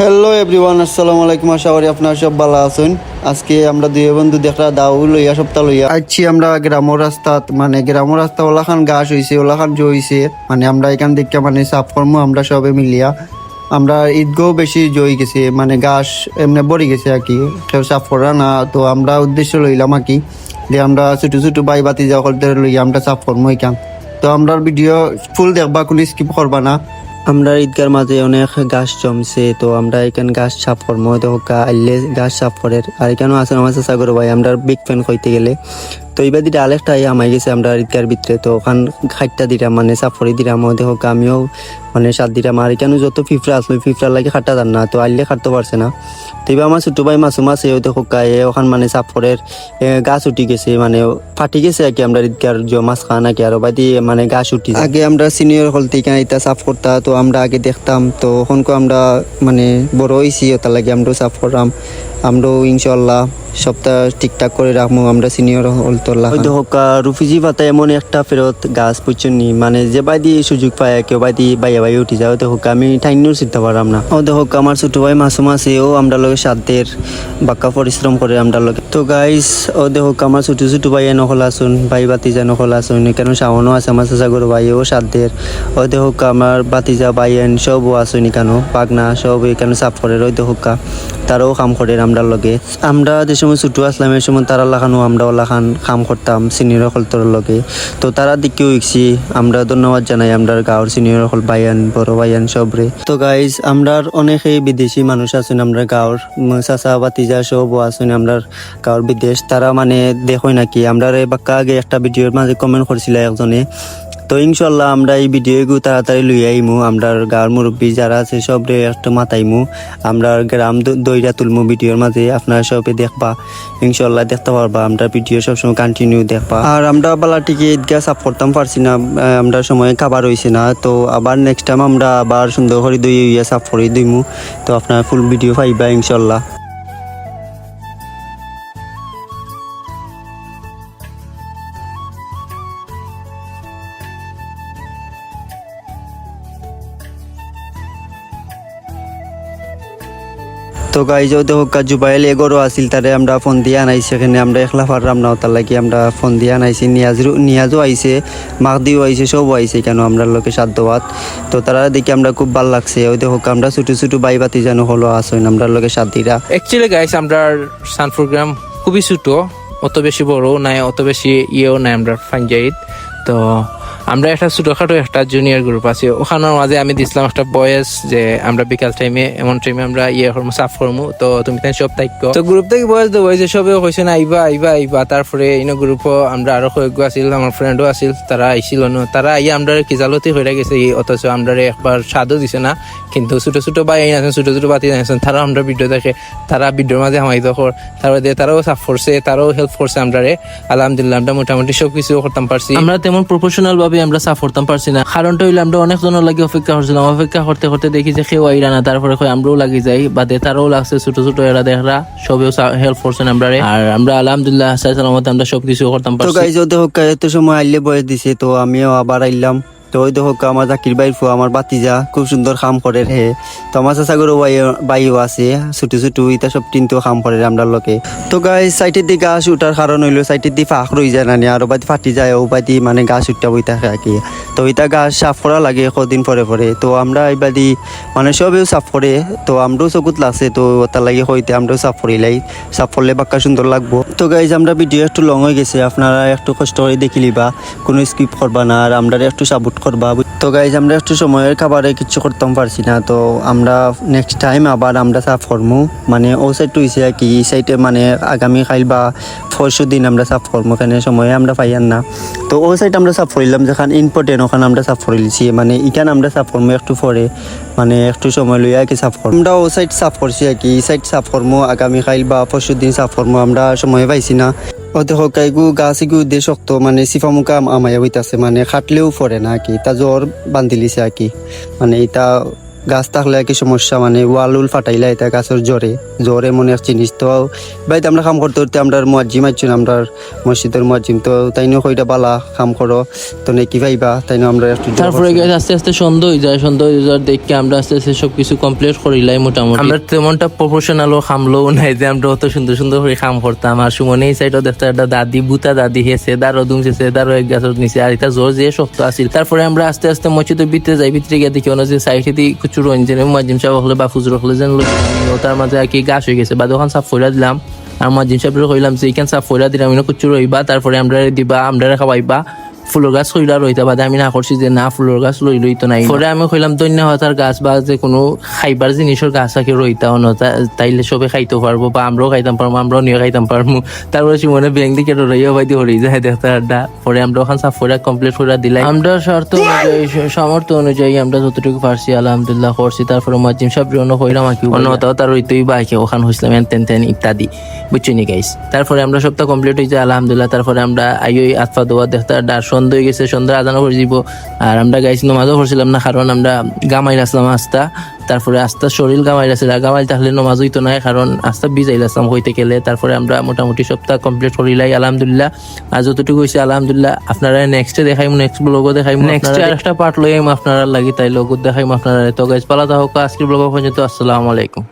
Hello everyone আসসালামু আলাইকুম। আশা করি আপনারা সব ভালো আছেন। আজকে আমরা দুই বন্ধু দেখরা দাও লইয়া, সপ্তাহ লইয়া আইছি। আমরা গ্রাম্য রাস্তাত মানে গ্রাম্য রাস্তা ওলাখান গাছ হইছে, ওলাখান জো হইছে। মানে আমরা এখান থেকে মানে সাফ কর্ম, আমরা সবে মিলিয়া। আমরা ঈদগাঁও বেশি জয় গেছে মানে গাছ এমনি বড়ি গেছে আর কি। কেউ সাফ করা না, তো আমরা উদ্দেশ্য লইলাম আর কি, যে আমরা ছোট ছোট বাই বাতি যা করতে লইয়া আমরা সাফ কর্ম এখান তো আমরা ভিডিও ফুল দেখবা, কোনো স্কিপ করবা না। আমরা ঈদগার মাঝে অনেক গাছ জমছে, তো আমরা এখান গাছ সাফ করব আইলে গাছ সাফ করে আর এখানেও আছে আমার সাগর ভাই, আমরা বিগ ফ্যান কইতে গেলে। তো এইবার দিটা আরেকটা আমাই গেছে আমরা ঈদগার ভিতরে, তো ওখান খাট্টা দিলাম মানে সাফ করে দিলাম হোক, আমিও মানে সাত দিলাম আর এখানে যত ফিফরা আসলো ফিফরা লাগে খাট্টা দান না, তো আইলে খাটতে পারছে না। তো এবার আমার ছোট ভাই মাসুম আছে ওই দেখো ওখান মানে সাফ করে গাছ উঠি গেছে মানে ফাটি গেছে আর কি আমরা ঈদগার যে মাছ খাওয়া নাকি আর বাদি মানে গাছ উঠি আগে আমরা সিনিয়র হল থেকে এটা সাফ করতা তো আমরা আগে দেখতাম তো ওখানকে আমরা মানে বড় হয়েছি ওটার লাগে আমরাও সাফ করলাম আমরাও ইনশাল্লাহ সপ্তাহ ঠিকঠাক করে রাখব আমরা সিনিয়র হল তোলা দেখো রুফিজি পাতা এমন একটা ফেরত গাছ পুচনি মানে যে বাইদি সুযোগ পায় কেউ বাইদি বাইয়া বাই উঠি যাও দেখো আমি ঠাইনুর চিনতে পারলাম না। ও দেখো আমার ছোট ভাই মাসুম আছে ও আমরা লগে সাধ্যের বাক্কা পরিশ্রম করে আমরা লগে। তো গাইস ও দেখো আমার ছোট ছোট ভাই নকল আসুন ভাই বাতিজা নকল আসুন কেন শাওনও আছে আমার সাগর ভাই ও সাধ্যের। ও দেখো আমার বাতিজা বাইয়েন সবও আসুন কেন পাগনা সব এখানে সাফ করে ওই দেখো তারাও কাম করে আমরা লগে। আমরা যে সময় ছোটো আসলাম এই সময় তারা লাখানো আমরা লাখান কাম করতাম সিনিয়র হলতর লগে। তো তারা দিকেও ইকছি আমরা ধন্যবাদ জানাই আমরা গাঁৱৰ সিনিয়র হল বাইয়ান বড় বাইয়ান সবরে। তো গাইজ আমরার অনেকেই বিদেশি মানুষ আছেন আমরা উম, চাচা বাতিজা সবও আসুন আমরা কারোর বিদেশ তারা মানে দেখো নাকি। আমরা বাক্কা আগে একটা ভিডিওর মাঝে কমেন্ট করছিল একজনে। তো ইনশাল্লাহ আমরা এই ভিডিওগু তাড়াতাড়ি লই আইমু। আমরা গাঁৱৰ মুরব্বী যারা আছে, সবরে একটু মাতাইমু। আমরা গ্রাম দইরা তুলমু ভিডিওর মাঝে। আপনারা সবে দেখবা। ইনশাল্লাহ দেখতে পারবা। আমরা ভিডিও সবসময় কন্টিনিউ দেখবা। আর আমরা বালা টিকে ঈদগা সাপ করতাম পারছি না। আমরা সময় খাবার হয়েছে না। তো আবার নেক্সট টাইম আমরা আবার সুন্দর করে দই ইয়া সাপ করে দিমু তো আপনার ফুল ভিডিও পাইবা ইনশাল্লাহ। তো গাইজ দেখো জুবাইল এগরও আসিল তারে আমরা ফোন দিয়ে আনাইছি। সেখানে আমরা একলা পারলাম না, তার লাগি আমরা ফোন দিয়ে আনাইছি। নিয়াজরু নিয়াজও আইছে মাকদিও আইছে, সবও আইছে কেন আমরা লোকে সাধ্যবাদ। তো তারা দেখি আমরা খুব ভালো লাগছে, ওই দেখো আমরা ছোটো ছোটো বাই বাতি যেন হলো আসেন আমরা লোকে সাথীরা অ্যাকচুয়ালি গাইস আমরা সান প্রোগ্রাম খুবই ছোট, অত বেশি বড় নাই, অত বেশি ইয়েও নাই আমরা ফাঞ্জাইত তো আমরা একটা ছোটখাটো একটা জুনিয়র গ্রুপ আছে। ওখানের মাঝে আমি দিছিলাম একটা বয়েস যে আমরা বিকাল টাইমে এমন টাইমে আমরা ইয়ে করব সাফ করব তো তুমি তাই সব দায়িত্ব তো গ্রুপ থেকে বয়স দেবো যে সবে কইছে না, আইবা আইবা আইবা। তারপরে ইনো গ্রুপও আমরা আরও কয়েক আছিল, আমার ফ্রেন্ডও আছিল, তারা আইছিল ন। তারা আইয়া আমরা কিজালতি হয়ে গেছে অথচ আমরা একবার স্বাদও দিছে না। কিন্তু ছোট ছোট ভাই আইন আছেন, ছোট ছোট বাতি আছেন তারা আমরা ভিডিও দেখে, তারা ভিডিওর মাঝে হামাই দখর তারপরে তারাও সাফ করছে, তারাও হেল্প করছে আমরা রে আলহামদুলিল্লাহ, আমরা মোটামুটি সবকিছু করতাম পারছি। আমরা তেমন প্রফেশনাল ভাবে আমরা সাফ করতাম পারছি না। কারণটা হইলে আমরা অনেক জনের লাগে অপেক্ষা করছিলাম। অপেক্ষা করতে করতে দেখি যে কেউ আইরা না তারপরে আমরাও লাগি যাই। বা তারাও লাগছে ছোট ছোট এরা দেখরা সবেও হেল্প করছেন আমরা আর আমরা আলহামদুলিল্লাহ সালামত আমরা সবকিছু করতাম তো পারছি। এত সময় আইলে বয়স দিছে তো আমিও আবার আইলাম। তো ওই দেখো আমার জাকির ভাই ফু আমার বাতিজা খুব সুন্দর কাম করে হে তো আমার চাচাগরও বাইও আছে ছোট ছোট ইটা সব তিনটো কাম করে আমরা লোকে তো গাই সাইটের দিয়ে গাছ উঠার কারণ হইল সাইটের দিয়ে ফাঁক রয়ে যায় না নি, আর বাদি ফাটি যায় ও বাদি মানে গাছ উঠটা বই থাকে তো ইটা গাছ সাফ করা লাগে কদিন পরে পরে। তো আমরা এইবাদি মানে সবেও সাফ করে তো আমরাও চকুত লাগছে তো তার লাগে হইতে আমরাও সাফ করিলাই সাফ করলে বাক্কা সুন্দর লাগবো। তো গাইজ আমরা ভিডিও একটু লং হয়ে গেছে আপনারা একটু কষ্ট করে দেখিলিবা কোনো স্কিপ করবা না আর আমরা একটু সাপোর্ট করবা তো গাইজ আমরা একটু সময়ের খাবারে কিছু করতাম, পারছি না। তো আমরা নেক্সট টাইম আবার আমরা সাফ করব মানে ও সাইড হয়েছে কি এই সাইডে মানে আগামী কাল বা পরশু দিন আমরা সাফ করব এখানে সময়ে আমরা পাইয়ান না। তো ও সাইড আমরা সাফ করিলাম, যেখানে ইম্পর্টেন্ট ওখানে আমরা সাফ করিলছি মানে এখানে আমরা সাফ করব একটু পরে। মানে একটু সময় লইয়া কি সাফ করব আমরা ও সাইড সাফ করছি আর কি। এই সাইড সাফ করব আগামী কাল বা পরশু দিন সাফ করব আমরা সময় পাইছি না। দেখো কাইগু গাছ ইগু দে শক্ত মানে সিফা মুখা আমায়া হইতাছে মানে খাটলেও পড়ে না কি তা জ্বর বান্ধিলিছে আর কি মানে এটা গাছ থাকলে কি সমস্যা মানে ওয়াল উল ফাটাইলে এটা গাছের জ্বরে। জ্বরে মনে এক জিনিস তো। বাইতে আমরা কাম করতে করতে আমরা মুয়াজ্জিম আইছুন আমরা মসজিদের মুয়াজ্জিম তো। তাইনো কইটা বালা কাম করো। তো নাকি ভাইবা তাইনো আমরা একটু তারপরে। আস্তে আস্তে সন্ধ্যা হয়ে যায় সন্ধ্যা হয়ে যাওয়ার দেখে আমরা আস্তে আস্তে সবকিছু কমপ্লিট করিলাই মোটামুটি। আমরা তেমনটা প্রফেশনালও খামলেও নাই যে আমরা অত সুন্দর সুন্দর করে খাম করতাম। আর সুমনে এই সাইডও দেখতে একটা দাদি বুতা দাদি হেসে দারো দুমছে দারো এক গাছের নিচে আর এটা জোর যে শক্ত আছিল। তারপরে আমরা আস্তে আস্তে মসজিদের ভিতরে যাই ভিতরে গিয়ে দেখি ওনা যে সাইডে কিছু রঞ্জনে মাজিম সাহেব হলে বা ফুজুর হলে যেন তার মাঝে আর কি গাছ হয়ে গেছে, বা দোকান সাফ ফইরা দিলাম। আর মাজিম সাহেব কইলাম যে এখান সাফ ফইরা দিলাম কিছু রইবা তারপরে আমরা দিবা আমরা খাওয়াইবা। ফুলের গাছ কইলা রইতা বাদে আমি না করছি যে না, ফুলের গাছ লই লই তো নাই। পরে আমি কইলাম দৈন্য হতার গাছ বা যে কোনো খাইবার জিনিসের গাছ আগে রইতা অন তাইলে সবে খাইতে পারব বা আমরাও খাইতাম পারব, আমরাও নিয়ে খাইতাম পারব। তারপরে সুমনে ব্যাংক দিকে রইয়া বাইতে হরি যায় দেখতে আড্ডা। পরে আমরা ওখান সাফ করে কমপ্লিট করে দিলাই। আমরা শর্ত অনুযায়ী, সামর্থ্য অনুযায়ী আমরা যতটুকু পারছি, আলহামদুলিল্লাহ করছি। তারপরে মাজিম সাহেব অন্য কইলাম আর কি অন্য হতাও তার রইতেই বাইকে ওখান হইছিলাম তেন তেন ইত্যাদি। বুঝছ নি গাইস তারপরে আমরা সপ্তাহ কমপ্লিট হয়েছে আলহামদুলিল্লাহ। তারপরে আমরা আইই আতফা দোয়া দেখতে আড্ডা সন্ধ্যা হয়ে গেছে সন্ধ্যা আদানো করে দিব। আর আমরা গাইছি নমাজও পড়ছিলাম না কারণ আমরা গামাই আসলাম আস্তা। তারপরে আস্তা শরীর গামাই আর গামাই তাহলে নমাজ হইতো না কারণ আস্তা বিজাইল আসলাম হইতে গেলে। তারপরে আমরা মোটামুটি সপ্তাহ কমপ্লিট করিলাই আলহামদুলিল্লাহ। আর যতটুকু হয়েছে আলহামদুলিল্লাহ। আপনারা নেক্সটে দেখাইম নেক্সট ব্লগও দেখাইম নেক্সট আরেকটা পার্ট লইম আপনারা লাগি তাই লগত দেখাইম আপনারা তো গাইজ পালা হোক আজকের ব্লগ পর্যন্ত আসসালামু আলাইকুম।